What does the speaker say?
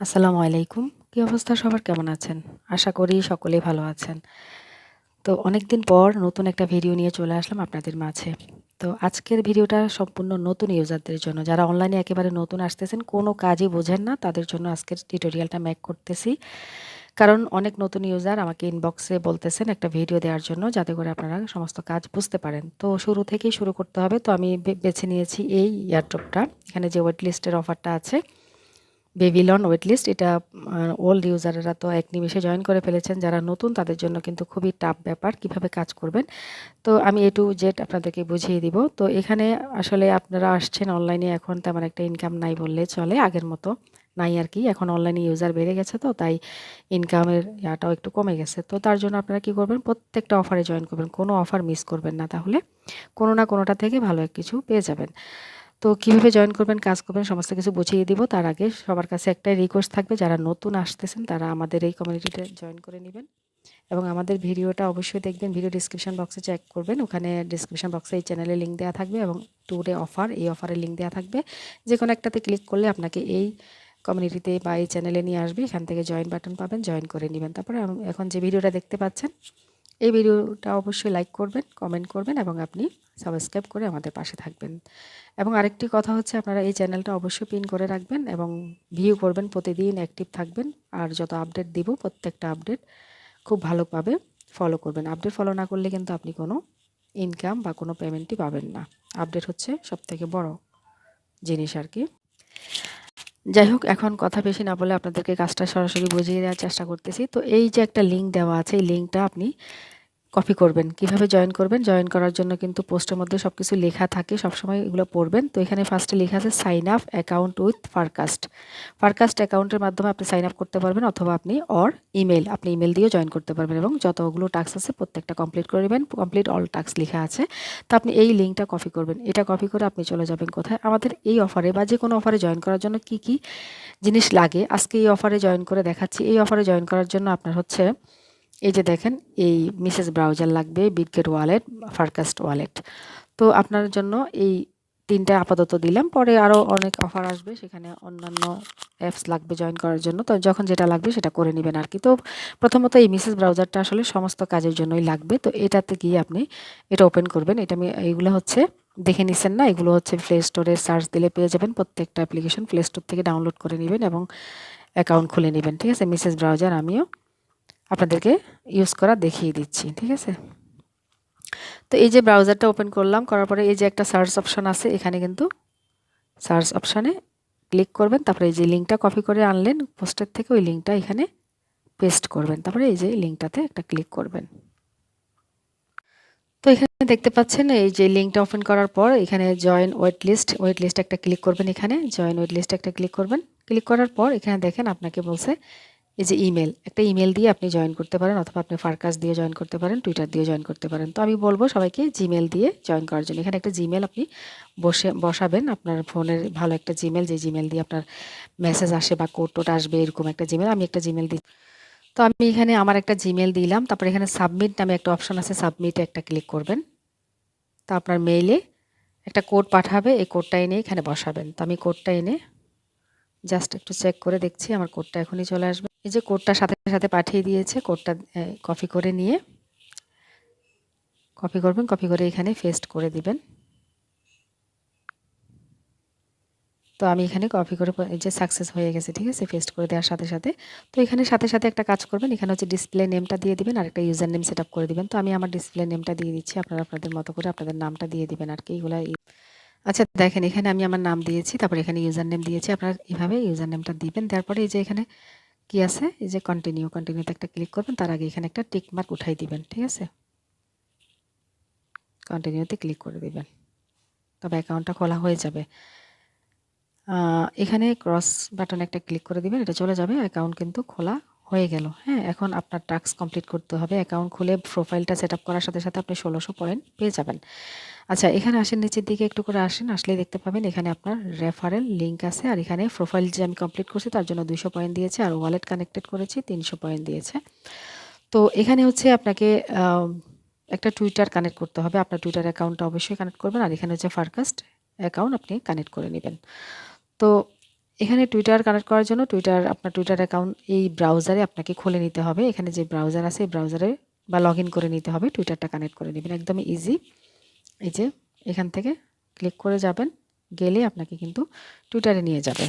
আসসালামু আলাইকুম। কী অবস্থা? সবার কেমন আছেন? আশা করি সকলেই ভালো আছেন। তো অনেক দিন পর নতুন একটা ভিডিও নিয়ে চলে আসলাম আপনাদের মাঝে। তো আজকের ভিডিওটা সম্পূর্ণ নতুন ইউজারদের জন্য। যারা অনলাইনে একেবারে নতুন আসতেছেন, কোনো কাজই বোঝেন না। তাদের জন্য আজকের টিউটোরিয়ালটা ম্যাক করতেছি। কারণ অনেক নতুন ইউজার আমাকে ইনবক্সে বলতেছেন একটা ভিডিও দেওয়ার জন্য, যাতে করে আপনারা সমস্ত কাজ বুঝতে পারেন। তো শুরু থেকেই শুরু করতে হবে। তো আমি বেছে নিয়েছি এই ইয়ারড্রপটা এখানে যে ওয়েট লিস্টের অফারটা আছে বেবিলন ওয়েটলিস্ট এটা ওল্ড ইউজারেরা তো এক নিমেষে জয়েন করে ফেলেছেন। যারা নতুন, তাদের জন্য কিন্তু খুবই টাফ ব্যাপার কীভাবে কাজ করবেন। তো আমি এ টু জেড আপনাদেরকে বুঝিয়ে দিব। তো এখানে আসলে আপনারা আসছেন অনলাইনে এখন তেমন একটা ইনকাম নাই বললে চলে। আগের মতো নাই আর কি। এখন অনলাইনে ইউজার বেড়ে গেছে তো, তাই ইনকামের ইয়াটাও একটু কমে গেছে। তো তার জন্য আপনারা কি করবেন? প্রত্যেকটা অফারে জয়েন করবেন। কোনো অফার মিস করবেন না তাহলে। কোনো না কোনোটা থেকে ভালো কিছু পেয়ে যাবেন। তো কীভাবে জয়েন করবেন, কাজ করবেন, সমস্ত কিছু বুঝিয়ে দিব। তার আগে সবার কাছে একটাই রিকোয়েস্ট থাকবে, যারা নতুন আসতেছেন, তারা আমাদের এই কমিউনিটিতে জয়েন করে নেবেন। এবং আমাদের ভিডিওটা অবশ্যই দেখবেন ভিডিও ডিসক্রিপশন বক্সে চেক করবেন। ওখানে ডিসক্রিপশন বক্সে এই চ্যানেলে লিঙ্ক দেওয়া থাকবে এবং ট্যুরে অফার এই অফারের লিঙ্ক দেওয়া থাকবে। যে কোনো একটাতে ক্লিক করলে আপনাকে এই কমিউনিটিতে বা এই চ্যানেলে নিয়ে আসবে। এখান থেকে জয়েন বাটন পাবেন জয়েন করে নেবেন। তারপরে এখন যে ভিডিওটা দেখতে পাচ্ছেন এই ভিডিওটা অবশ্যই লাইক করবেন কমেন্ট করবেন এবং আপনি সাবস্ক্রাইব করে আমাদের পাশে থাকবেন। এবং আরেকটি কথা হচ্ছে, আপনারা এই চ্যানেলটা অবশ্যই পিন করে রাখবেন এবং ভিউ করবেন, প্রতিদিন অ্যাক্টিভ থাকবেন। আর যত আপডেট দিব, প্রত্যেকটা আপডেট খুব ভালোভাবে ফলো করবেন। আপডেট ফলো না করলে কিন্তু আপনি কোনো ইনকাম বা কোনো পেমেন্টই পাবেন না। আপডেট হচ্ছে সবথেকে বড় জিনিস আর কি। যাই হোক, এখন কথা বেশি না বলে আপনাদেরকে কাজটা সরাসরি বুঝিয়ে দেওয়ার চেষ্টা করতেছি। তো এই যে একটা লিঙ্ক দেওয়া আছে, এই লিঙ্কটা আপনি কপি করবেন। কীভাবে জয়েন করবেন? জয়েন করার জন্য কিন্তু পোস্টের মধ্যে সব কিছু লেখা থাকে, সবসময় এগুলো পড়বেন। তো এখানে ফার্স্টে লেখা আছে sign up account with Farcaster Farcaster অ্যাকাউন্টের মাধ্যমে আপনি সাইন আপ করতে পারবেন অথবা আপনি অর ইমেল আপনি ইমেল দিয়েও জয়েন করতে পারবেন এবং যতগুলো টাস্ক আছে প্রত্যেকটা কমপ্লিট করে নেবেন কমপ্লিট অল টাস্ক লেখা আছে। তো আপনি এই লিঙ্কটা কপি করবেন। এটা কপি করে আপনি চলে যাবেন কোথায়? আমাদের এই অফারে বা যে কোনো অফারে জয়েন করার জন্য কি কি জিনিস লাগে? আজকে এই অফারে জয়েন করে দেখাচ্ছি। এই অফারে জয়েন করার জন্য আপনার হচ্ছে এই যে দেখেন, এই মিসেস ব্রাউজার লাগবে বিটগেট ওয়ালেট ফারকাস্ট ওয়ালেট তো আপনার জন্য এই তিনটা আপাতত দিলাম, পরে আরও অনেক অফার আসবে, সেখানে অন্যান্য অ্যাপস লাগবে জয়েন করার জন্য। তো যখন যেটা লাগবে সেটা করে নেবেন আর কি। তো প্রথমত এই মিসেস ব্রাউজারটা আসলে সমস্ত কাজের জন্যই লাগবে। তো এটাতে গিয়ে আপনি এটা ওপেন করবেন। এটা আমি এইগুলো হচ্ছে, দেখে নিচ্ছেন না? এগুলো হচ্ছে প্লে স্টোরে সার্চ দিলে পেয়ে যাবেন। প্রত্যেকটা অ্যাপ্লিকেশন প্লে স্টোর থেকে ডাউনলোড করে নেবেন এবং অ্যাকাউন্ট খুলে নেবেন। ঠিক আছে? মিসেস ব্রাউজার আমিও আপনাদেরকে ইউজ করা দেখিয়ে দিচ্ছি, ঠিক আছে? তো এই যে ব্রাউজারটা ওপেন করলাম, করার পরে এই যে একটা সার্চ অপশান আছে, এখানে কিন্তু সার্চ অপশানে ক্লিক করবেন, তারপরে এই যে লিঙ্কটা কপি করে আনলেন পোস্টার থেকে ওই লিঙ্কটা এখানে পেস্ট করবেন, তারপরে এই যে লিঙ্কটাতে একটা ক্লিক করবেন। তো এখানে দেখতে পাচ্ছেন, এই যে লিঙ্কটা ওপেন করার পর এখানে join wait list wait list একটা ক্লিক করবেন এখানে জয়েন ওয়েট লিস্ট একটা ক্লিক করবেন। ক্লিক করার পর এখানে দেখেন, আপনাকে বলছে এই যে ইমেল একটা ইমেল দিয়ে আপনি জয়েন করতে পারেন অথবা আপনি ফারকাস দিয়ে জয়েন করতে পারেন টুইটার দিয়ে জয়েন করতে পারেন। তো আমি বলব সবাইকে জিমেল দিয়ে জয়েন করার জন্য। এখানে একটা জিমেল আপনি বসে, বসাবেন। আপনার ফোনের ভালো একটা জিমেল যে জিমেল দিয়ে আপনার মেসেজ আসে বা কোড টোট আসবে, এরকম একটা জিমেল আমি একটা জিমেল দিই তো আমি এখানে আমার একটা জিমেল দিলাম। তারপর এখানে সাবমিট নামে একটা অপশান আছে সাবমিটে একটা ক্লিক করবেন। তো আপনার মেইলে একটা কোড পাঠাবে, এই কোডটা এনে এখানে বসাবেন। তো আমি কোডটা এনে জাস্ট একটু চেক করে দেখছি, আমার কোডটা এখনই চলে আসবে। এই যে কোডটা সাথে সাথে পাঠিয়ে দিয়েছে, কোডটা কপি করে নিয়ে। কপি করবেন, কপি করে এখানে ফেস্ট করে দিবেন। তো আমি এখানে কপি করে যে সাকসেস হয়ে গেছে, ঠিক আছে ফেস্ট করে দেওয়ার সাথে সাথে। তো এখানে সাথে সাথে একটা কাজ করবেন, এখানে হচ্ছে ডিসপ্লে নেমটা দিয়ে দিবেন আর একটা ইউজার নেম সেট করে দিবেন। তো আমি আমার ডিসপ্লে নেমটা দিয়ে দিচ্ছি, আপনারা আপনাদের মতো করে আপনাদের নামটা দিয়ে দিবেন আর কি, এইগুলো আচ্ছা দেখেন এখানে আমি আমার নাম দিয়েছি, তারপর এখানে ইউজার নেম দিয়েছি, আপনারা এভাবে ইউজার নেমটা দিবেন তারপরে এই যে এখানে কি আছে? এই যে কন্টিনিউ কন্টিনিউতে একটা ক্লিক করবেন, তার আগে এখানে একটা টিক মার্ক উঠাই দিবেন, ঠিক আছে? কন্টিনিউতে ক্লিক করে দিবেন। তবে অ্যাকাউন্টটা খোলা হয়ে যাবে। এখানে ক্রস বাটনে একটা ক্লিক করে দিবেন, এটা চলে যাবে। অ্যাকাউন্ট কিন্তু খোলা হয়ে গেল। হ্যাঁ এখন আপনার টাস্ক কমপ্লিট করতে হবে। অ্যাকাউন্ট খুলে প্রোফাইলটা সেট আপ করার সাথে সাথে আপনি ষোলোশো পয়েন্ট পেয়ে যাবেন। আচ্ছা এখানে আসেন, নিচের দিকে একটু করে আসেন, আসলেই দেখতে পাবেন এখানে আপনার রেফারেল লিঙ্ক আছে আর এখানে প্রোফাইল যে আমি কমপ্লিট করছি তার জন্য দুশো পয়েন্ট দিয়েছে আর ওয়ালেট কানেক্টেড করেছি তিনশো পয়েন্ট দিয়েছে। তো এখানে হচ্ছে আপনাকে একটা টুইটার কানেক্ট করতে হবে। আপনার টুইটার অ্যাকাউন্টটা অবশ্যই কানেক্ট করবেন আর এখানে হচ্ছে ফারকাস্ট অ্যাকাউন্ট আপনি কানেক্ট করে নেবেন। তো এখানে টুইটার কানেক্ট করার জন্য টুইটার আপনার টুইটার অ্যাকাউন্ট এই ব্রাউজারে আপনাকে খুলে নিতে হবে। এখানে যে ব্রাউজার আছে, এই ব্রাউজারে বা লগ করে নিতে হবে টুইটারটা কানেক্ট করে নেবেন। একদম ইজি এই যে, এখান থেকে ক্লিক করে যাবেন, গেলে আপনাকে কিন্তু টুইটারে নিয়ে যাবে।